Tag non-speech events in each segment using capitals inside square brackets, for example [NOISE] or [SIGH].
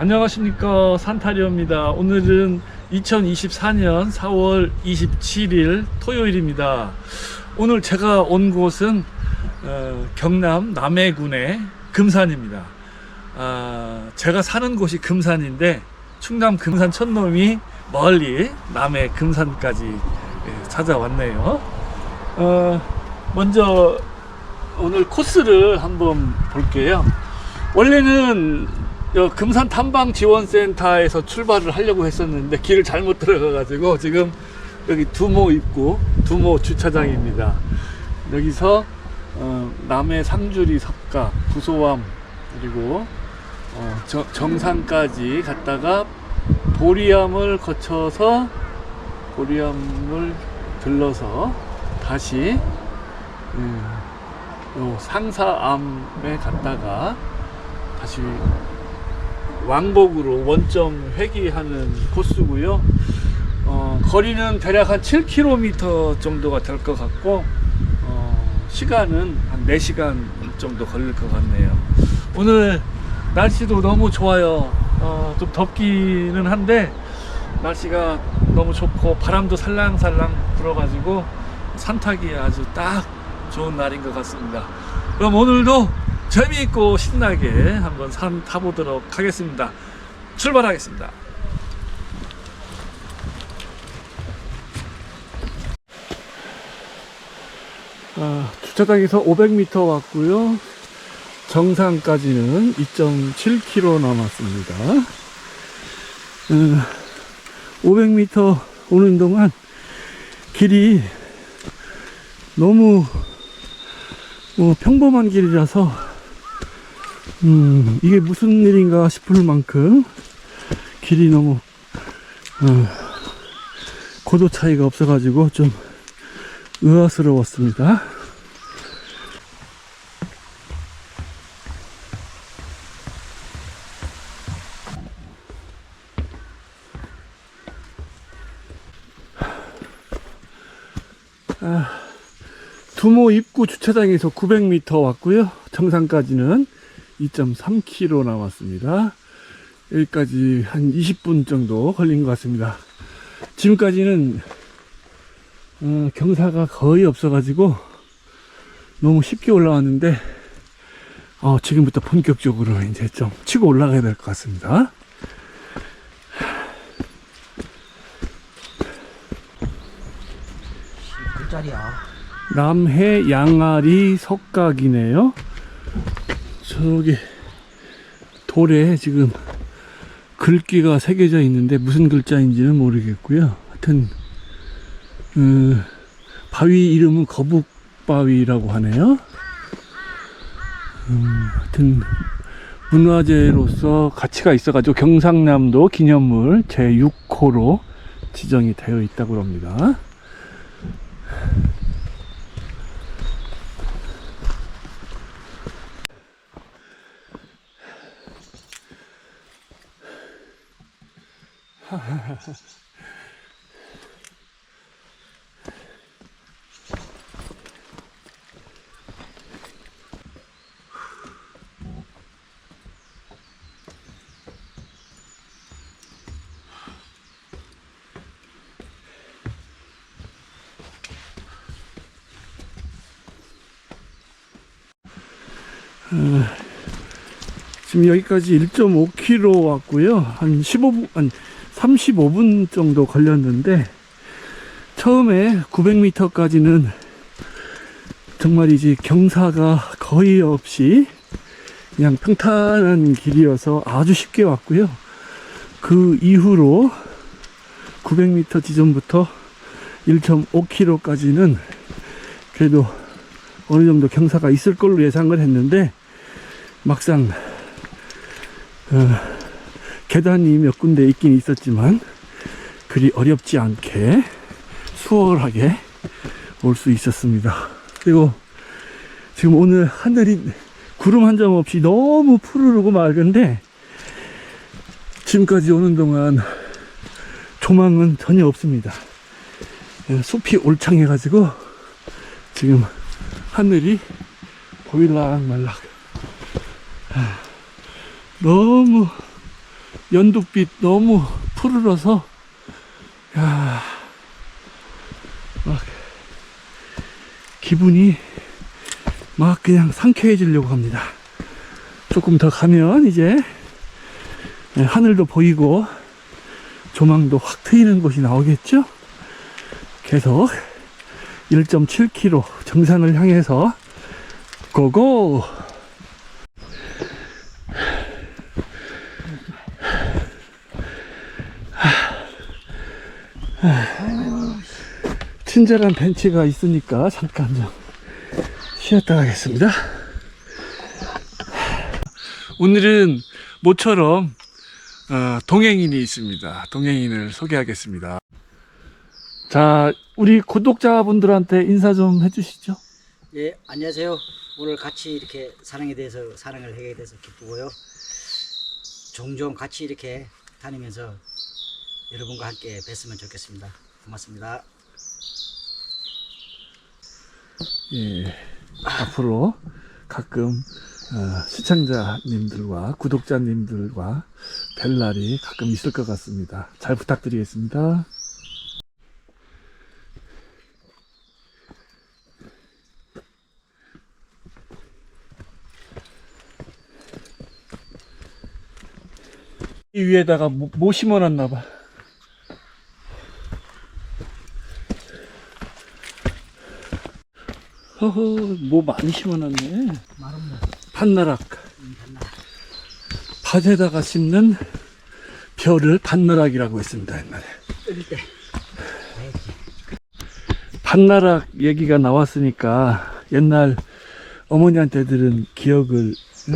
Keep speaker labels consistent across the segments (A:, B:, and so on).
A: 안녕하십니까 산타리오입니다. 오늘은 2024년 4월 27일 토요일입니다. 오늘 제가 온 곳은 어, 경남 남해군의 금산입니다. 아, 제가 사는 곳이 금산인데 충남 금산 촌놈이 멀리 남해 금산까지 예, 찾아왔네요. 어, 먼저 오늘 코스를 한번 볼게요. 원래는 여 금산 탐방 지원센터에서 출발을 하려고 했었는데 길을 잘못 들어가 가지고 지금 여기 두모 입구 두모 주차장입니다. 여기서 어, 남해 상주리 석가 구소암 그리고 어, 저- 정상까지 갔다가 보리암을 거쳐서 보리암을 들러서 다시 음, 요 상사암에 갔다가 다시 왕복으로 원점 회귀하는 코스고요. 어, 거리는 대략 한 7km 정도가 될 것 같고 어, 시간은 한 4시간 정도 걸릴 것 같네요. 오늘 날씨도 너무 좋아요. 어, 좀 덥기는 한데 날씨가 너무 좋고 바람도 살랑살랑 불어가지고 산타기에 아주 딱 좋은 날인 것 같습니다. 그럼 오늘도 재미있고 신나게 한번 산 타보도록 하겠습니다. 출발하겠습니다. 아, 주차장에서 500m 왔고요. 정상까지는 2.7km 남았습니다. 음, 500m 오는 동안 길이 너무 뭐 평범한 길이라서 음, 이게 무슨 일인가 싶을 만큼 길이 너무 어, 고도 차이가 없어가지고 좀 의아스러웠습니다. 두모 입구 주차장에서 900m 왔고요. 정상까지는 2.3km 남았습니다. 여기까지 한 20분 정도 걸린 것 같습니다. 지금까지는 어, 경사가 거의 없어가지고 너무 쉽게 올라왔는데 어, 지금부터 본격적으로 이제 좀 치고 올라가야 될 것 같습니다.
B: 꿀짜리야.
A: 남해 양아리 석각이네요. 저기 돌에 지금 글귀가 새겨져 있는데 무슨 글자인지는 모르겠고요. 하여튼 음, 바위 이름은 거북바위라고 하네요. 음, 하여튼 문화재로서 가치가 있어가지고 경상남도 기념물 제6호로 지정이 되어 있다고 합니다. 지금 여기까지 1.5km 왔고요. 한 15분, 한 35분 정도 걸렸는데, 처음에 900m까지는 정말이지 경사가 거의 없이 그냥 평탄한 길이어서 아주 쉽게 왔고요. 그 이후로 900m 지점부터 1.5km까지는 그래도 어느 정도 경사가 있을 걸로 예상을 했는데, 막상 어, 계단이 몇 군데 있긴 있었지만 그리 어렵지 않게 수월하게 올 수 있었습니다. 그리고 지금 오늘 하늘이 구름 한 점 없이 너무 푸르르고 맑은데 지금까지 오는 동안 조망은 전혀 없습니다. 예, 숲이 올창해가지고 지금 하늘이 보일락 말락 너무 연두빛 너무 푸르러서 야, 막 기분이 막 그냥 상쾌해지려고 합니다. 조금 더 가면 이제 네, 하늘도 보이고 조망도 확 트이는 곳이 나오겠죠? 계속 1.7km 정상을 향해서 고고! 친절한 벤치가 있으니까 잠깐 좀 쉬었다 가겠습니다. 오늘은 모처럼 어, 동행인이 있습니다. 동행인을 소개하겠습니다. 자, 우리 구독자분들한테 인사 좀 해주시죠.
B: 예, 안녕하세요. 오늘 같이 이렇게 사랑에 대해서 사랑을 하게 돼서 기쁘고요. 종종 같이 이렇게 다니면서 여러분과 함께 뵀으면 좋겠습니다. 고맙습니다.
A: 예, 앞으로 가끔 어, 시청자님들과 구독자님들과 뵐 날이 가끔 있을 것 같습니다. 잘 부탁드리겠습니다. 이 위에다가 뭐, 뭐 심어놨나 봐. 허허, 뭐 많이 심어놨네. 판나락. 밭에다가 심는 별을 판나락이라고 했습니다, 옛날에. 판나락 얘기가 나왔으니까 옛날 어머니한테 들은 기억을 응?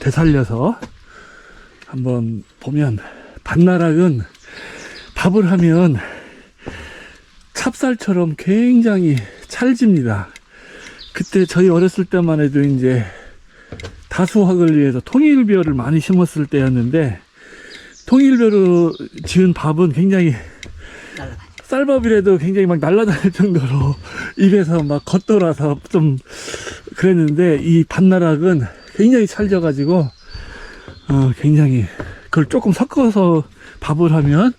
A: 되살려서 한번 보면 판나락은 밥을 하면 찹쌀처럼 굉장히 찰집니다. 그때 저희 어렸을 때만 해도 이제 다수확을 위해서 통일벼를 많이 심었을 때였는데 통일벼로 지은 밥은 굉장히. 쌀밥이라도 굉장히 막 날아다닐 정도로 입에서 막 겉돌아서 좀 그랬는데 이 반나락은 굉장히 찰져가지고 어 굉장히 그걸 조금 섞어서 밥을 하면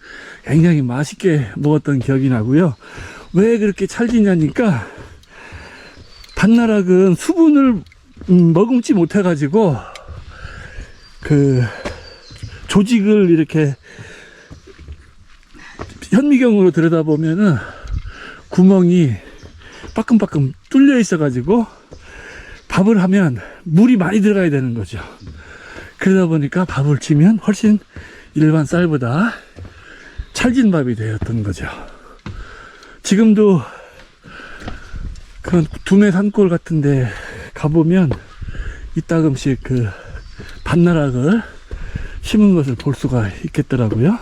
A: 굉장히 맛있게 먹었던 기억이 나고요. 왜 그렇게 찰지냐니까 반나락은 수분을 음, 머금지 못해 가지고 그 조직을 이렇게 현미경으로 들여다보면은 구멍이 빠끔빠끔 뚫려 있어 가지고 밥을 하면 물이 많이 들어가야 되는 거죠. 그러다 보니까 밥을 치면 훨씬 일반 쌀보다 찰진 밥이 되었던 거죠. 지금도 그런 두메 산골 같은데 가보면 이따금씩 그 반나락을 심은 것을 볼 수가 있겠더라고요.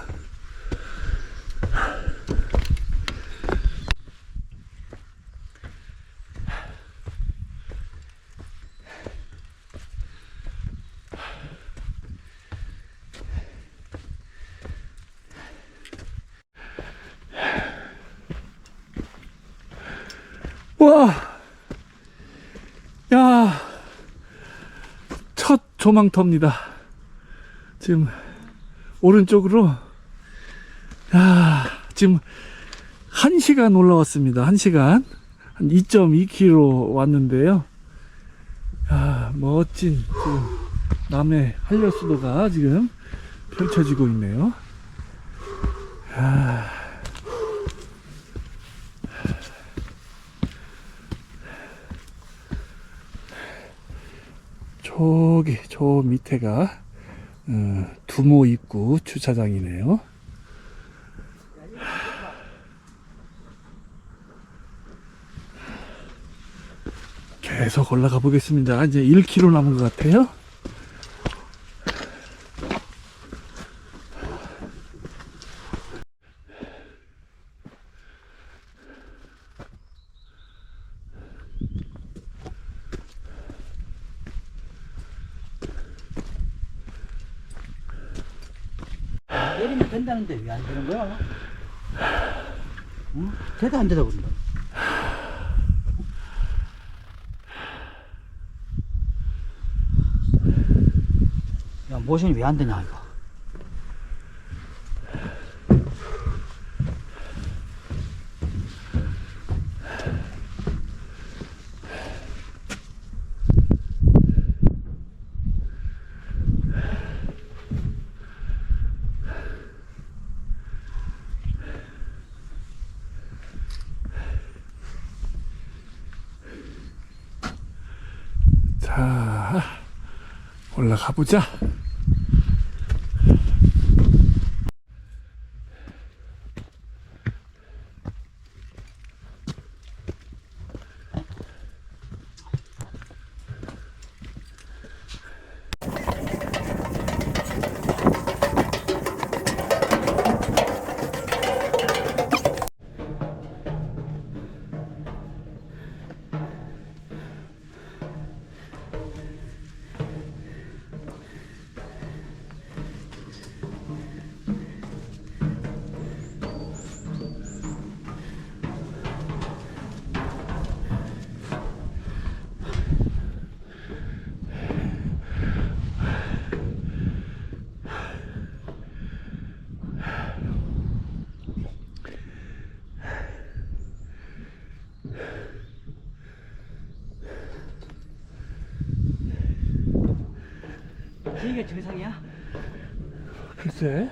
A: 와, 야, 첫 조망터입니다. 지금 오른쪽으로, 야, 지금 한 시간 올라왔습니다. 한 시간. 한 2.2km 왔는데요. 야, 멋진 지금 남해 한려수도가 지금 펼쳐지고 있네요. 야. 저기 저 밑에가 어, 두모 입구 주차장이네요. 계속 올라가 보겠습니다. 이제 1km 남은 것 같아요.
B: 내리면 된다는데 왜 안 되는 거야? 응? 돼도 안 되다 그런다. 야, 모션이 왜 안 되냐, 이거.
A: 올라가 보자.
B: 이게 정상이야?
A: 글쎄.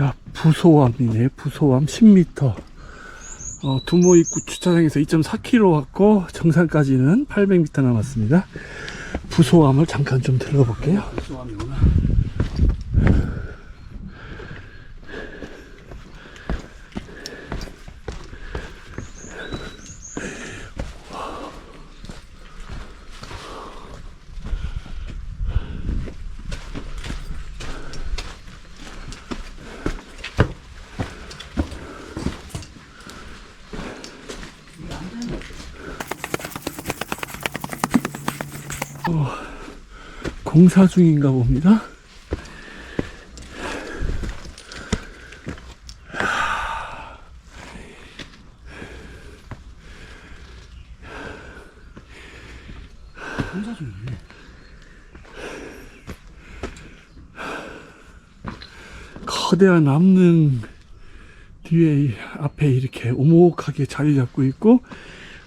A: 야, 부소암이네. 부소암 10m. 어, 두모 입구 주차장에서 2.4km 왔고 정상까지는 800m 남았습니다. 부소암을 잠깐 좀 들러볼게요. 공사 중인가 봅니다.
B: 공사 중이네.
A: 거대한 남릉 뒤에 이 앞에 이렇게 오목하게 자리 잡고 있고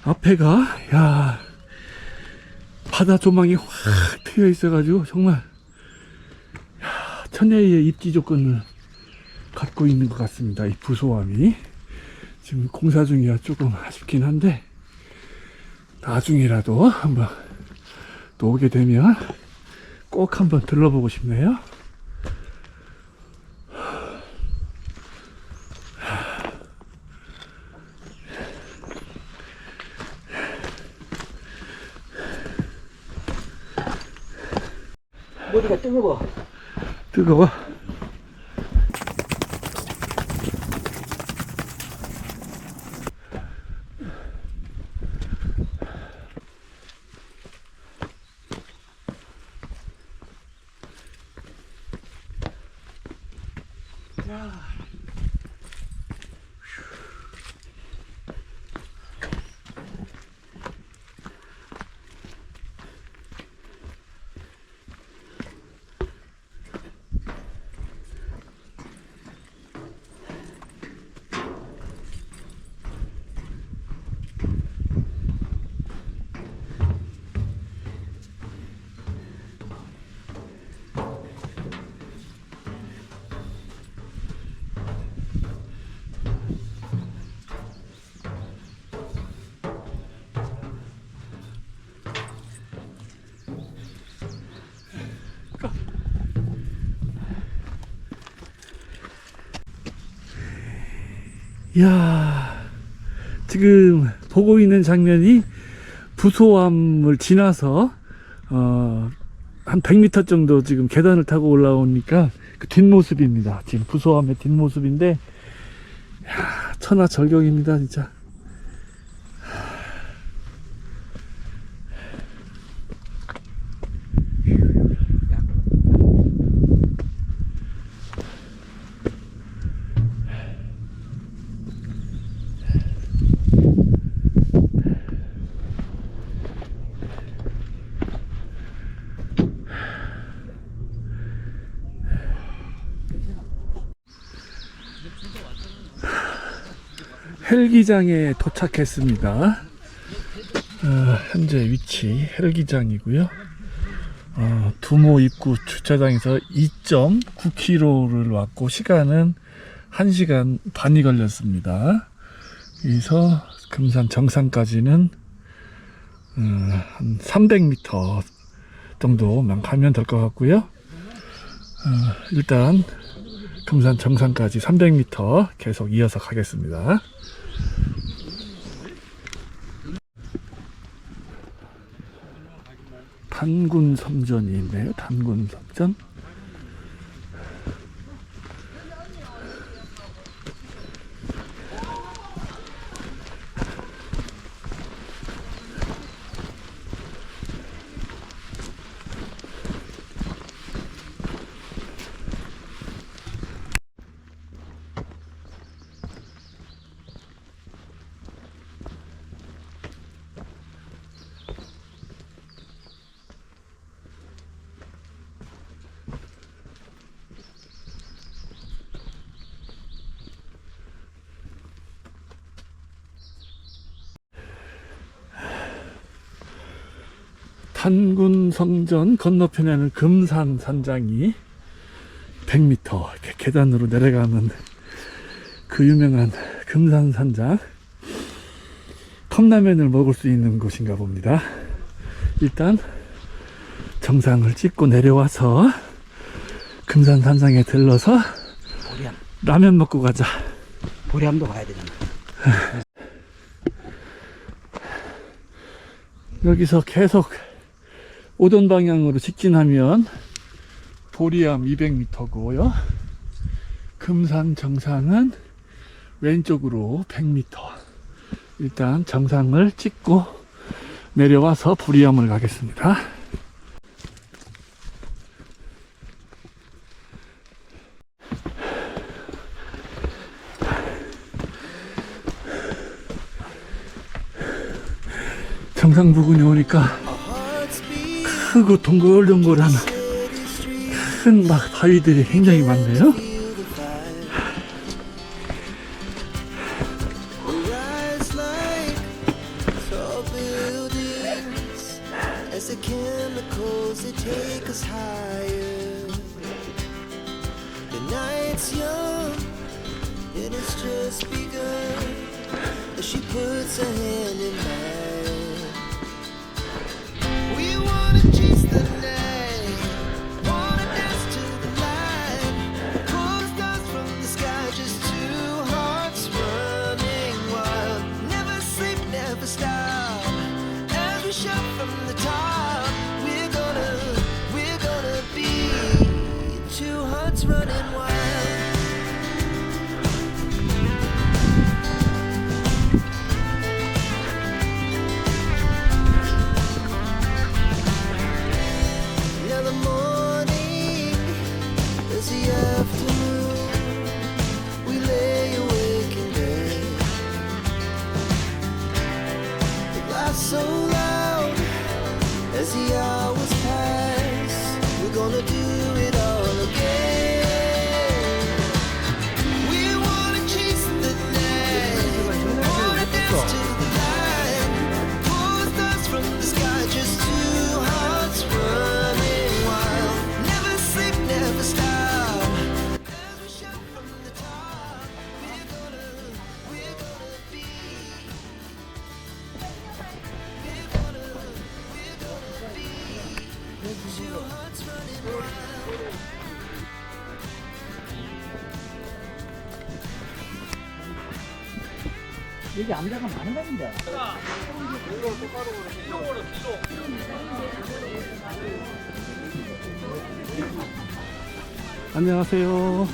A: 앞에가 야 바다 조망이 확 트여 있어가지고 정말 야, 천혜의 입지 조건을 갖고 있는 것 같습니다. 이 부소함이 지금 공사 중이라 조금 아쉽긴 한데 나중이라도 한번 또 오게 되면 꼭 한번 들러보고 싶네요. 야, 지금 보고 있는 장면이 부소암을 지나서, 어, 한 100m 정도 지금 계단을 타고 올라오니까 그 뒷모습입니다. 지금 부소암의 뒷모습인데, 이야, 천하 절경입니다, 진짜. 헬기장에 도착했습니다. 어, 현재 위치 헬기장이고요. 어, 두모 입구 주차장에서 2.9km를 왔고 시간은
C: 1시간 반이 걸렸습니다. 여기서 금산 정상까지는 어, 한 300m 정도만 가면 될 것 같고요. 어, 일단 금산 정상까지 300m 계속 이어서 가겠습니다. 단군 섬전이 있네요. 단군 섬전. 탄군 성전 건너편에 는 금산 산장이 100m 이렇게 계단으로 내려가는 그 유명한 금산 산장 컵라면을 먹을 수 있는 곳인가 봅니다. 일단 정상을 찍고 내려와서 금산 산장에 들러서
B: 보리암.
C: 라면 먹고 가자.
B: 보리암도 가야 되잖아.
C: 여기서 계속 오던 방향으로 직진하면 보리암 200m고요. 금산 정상은 왼쪽으로 100m. 일단 정상을 찍고 내려와서 보리암을 가겠습니다. 정상 부근에 오니까 크고 동글동글한 큰 막 바위들이 굉장히 많네요. 안녕하세요.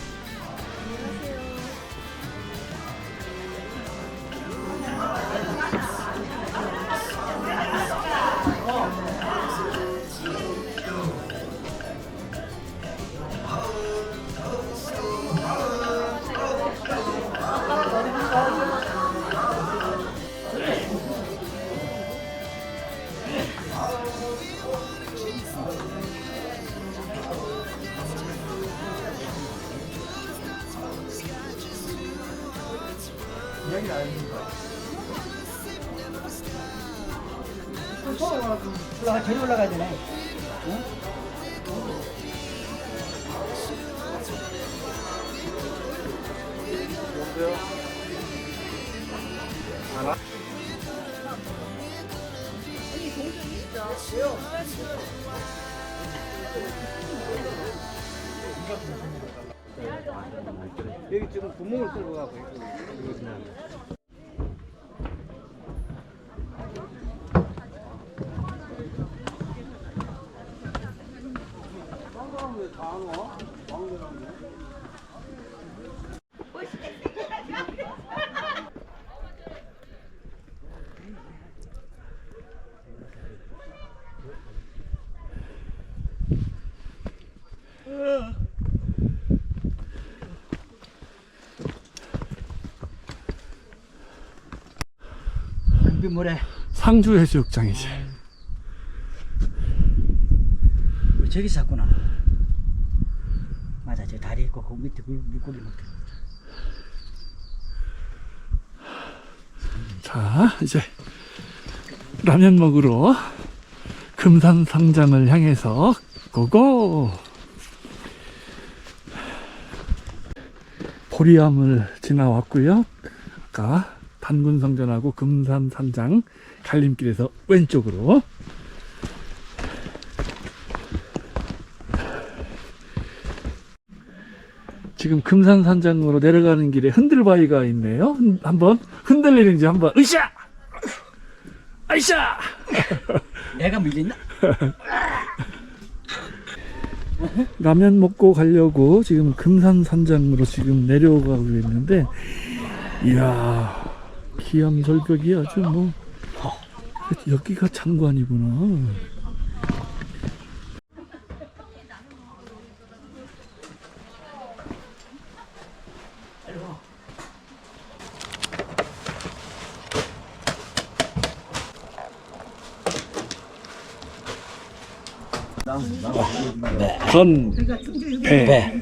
A: 있어요. 여기 지금 구멍을 뚫고 가고
B: 금비 모래.
A: 상주 해수욕장이지.
B: 우리 저기 샀구나. 맞아, 저 다리 있고 그 밑에 물, 물고기 먹게.
A: 자, 이제 라면 먹으러 금산 상장을 향해서 고고! 보리암을 지나왔고요. 아까 단군성전하고 금산산장 갈림길에서 왼쪽으로 지금 금산산장으로 내려가는 길에 흔들바위가 있네요. 흔- 한번 흔들리는지 한번 으쌰! 아이샤!
B: 내가 밀린다? [LAUGHS]
A: 라면 먹고 가려고 지금 금산산장으로 지금 내려가고 있는데 이야 기암절벽이 아주 뭐 여기가 장관이구나 전 배.
B: 네.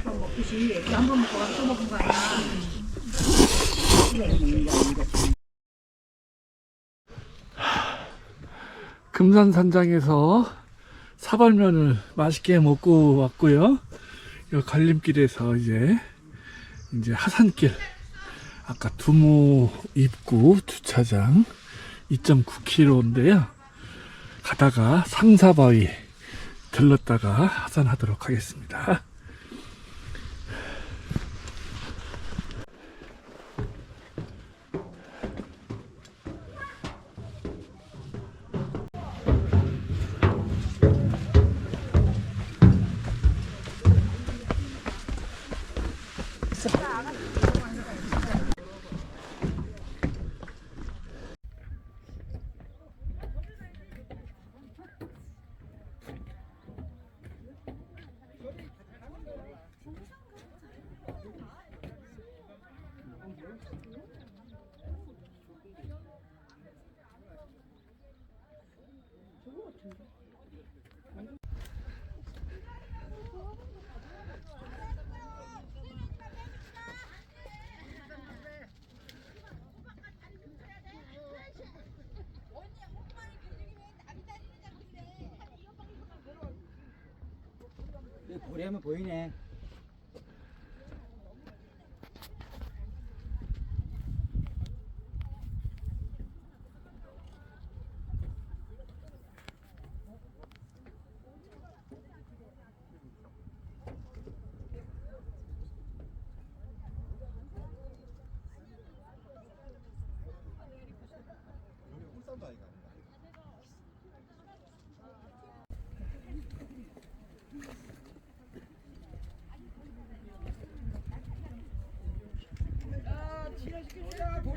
A: 금산산장에서 사발면을 맛있게 먹고 왔고요. 이 갈림길에서 이제 이제 하산길 아까 두모 입구 주차장 2.9km인데요. 가다가 상사바위 들렀다가 하산하도록 하겠습니다.
B: 여기 보리하면 보이네.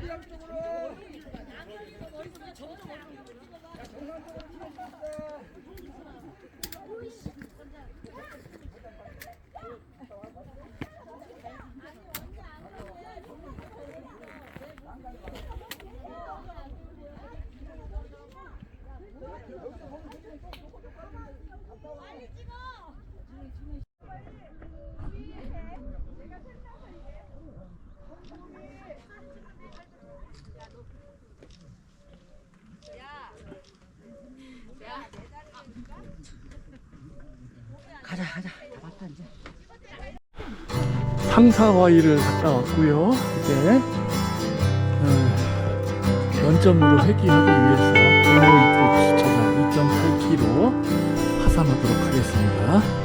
B: 가자, 가자. 다 봤다, 이제.
A: 상사바위를 갔다 왔고요. 때 어, 원점으로 회귀하기 위해서 도로 입구 주차장 2.8km 하산하도록 하겠습니다.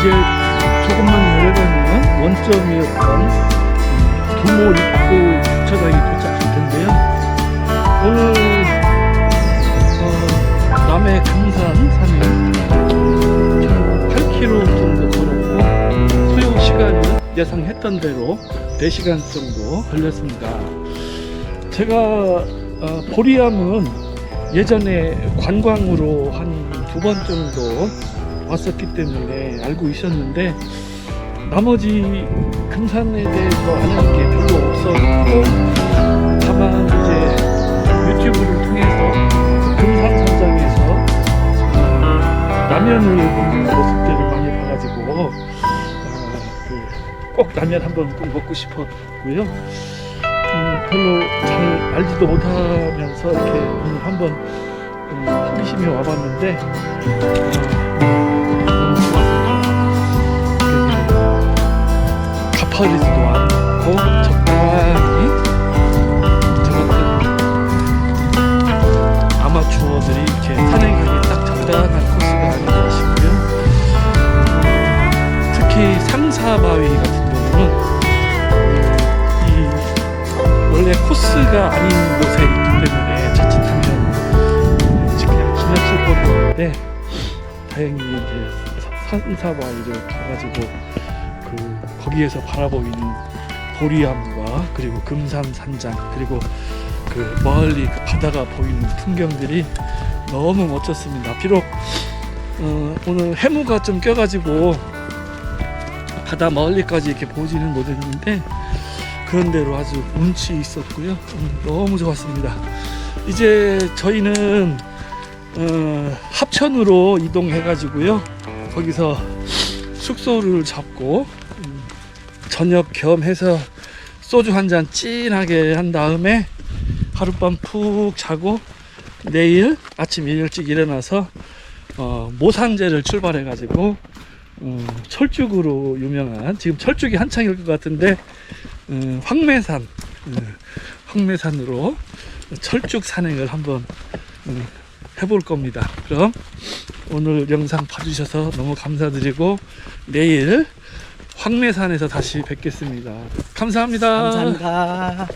A: 이제 조금만 내려가면 원점이었던 음, 두모 입구 주차장이 도착할 텐데요. 오늘 어, 남해 금산 산에 총 8km 정도 걸었고 소요 시간은 예상했던 대로 4시간 정도 걸렸습니다. 제가 어, 보리암은 예전에 관광으로 한 두 번 정도 왔었기 때문에 알고 있었는데 나머지 금산에 대해서 아는 게 별로 없었고 다만 이제 유튜브를 통해서 금산 산장에서 어, 라면을 먹는 모습들을 많이 봐가지고 어, 그, 꼭 라면 한번 꼭 먹고 싶었고요. 음, 별로 잘 알지도 못하면서 이렇게 오늘 한번 음, 호기심이 와봤는데 어, 가파르지도 않고 적당히 저 같은 아마추어들이 이렇게 산행하기 딱 적당한 코스가 아닌가 싶고요. 어, 특히 상사바위 같은 경우는 어, 이 원래 코스가 아닌 곳에 있기 때문에 자칫하면 음, 그냥 지나칠 뻔했는데 다행히 이제 사- 산사바위를 가가지고 그 거기에서 바라보이는 보리암과 그리고 금산 산장 그리고 그 멀리 그 바다가 보이는 풍경들이 너무 멋졌습니다. 비록 어, 오늘 해무가 좀 껴가지고 바다 멀리까지 이렇게 보지는 못했는데 그런대로 아주 운치 있었고요. 음, 너무 좋았습니다. 이제 저희는 어, 합천으로 이동해가지고요. 거기서 숙소를 잡고 음, 저녁 겸해서 소주 한 잔 찐하게 한 다음에 하룻밤 푹 자고 내일 아침 일찍 일어나서 어, 모산제를 출발해 가지고 어, 철쭉으로 유명한 지금 철쭉이 한창일 것 같은데 어, 황매산 어, 황매산으로 철쭉 산행을 한번 어, 해볼 겁니다. 그럼 오늘 영상 봐주셔서 너무 감사드리고 내일 황매산에서 다시 뵙겠습니다. 감사합니다.
B: 감사합니다.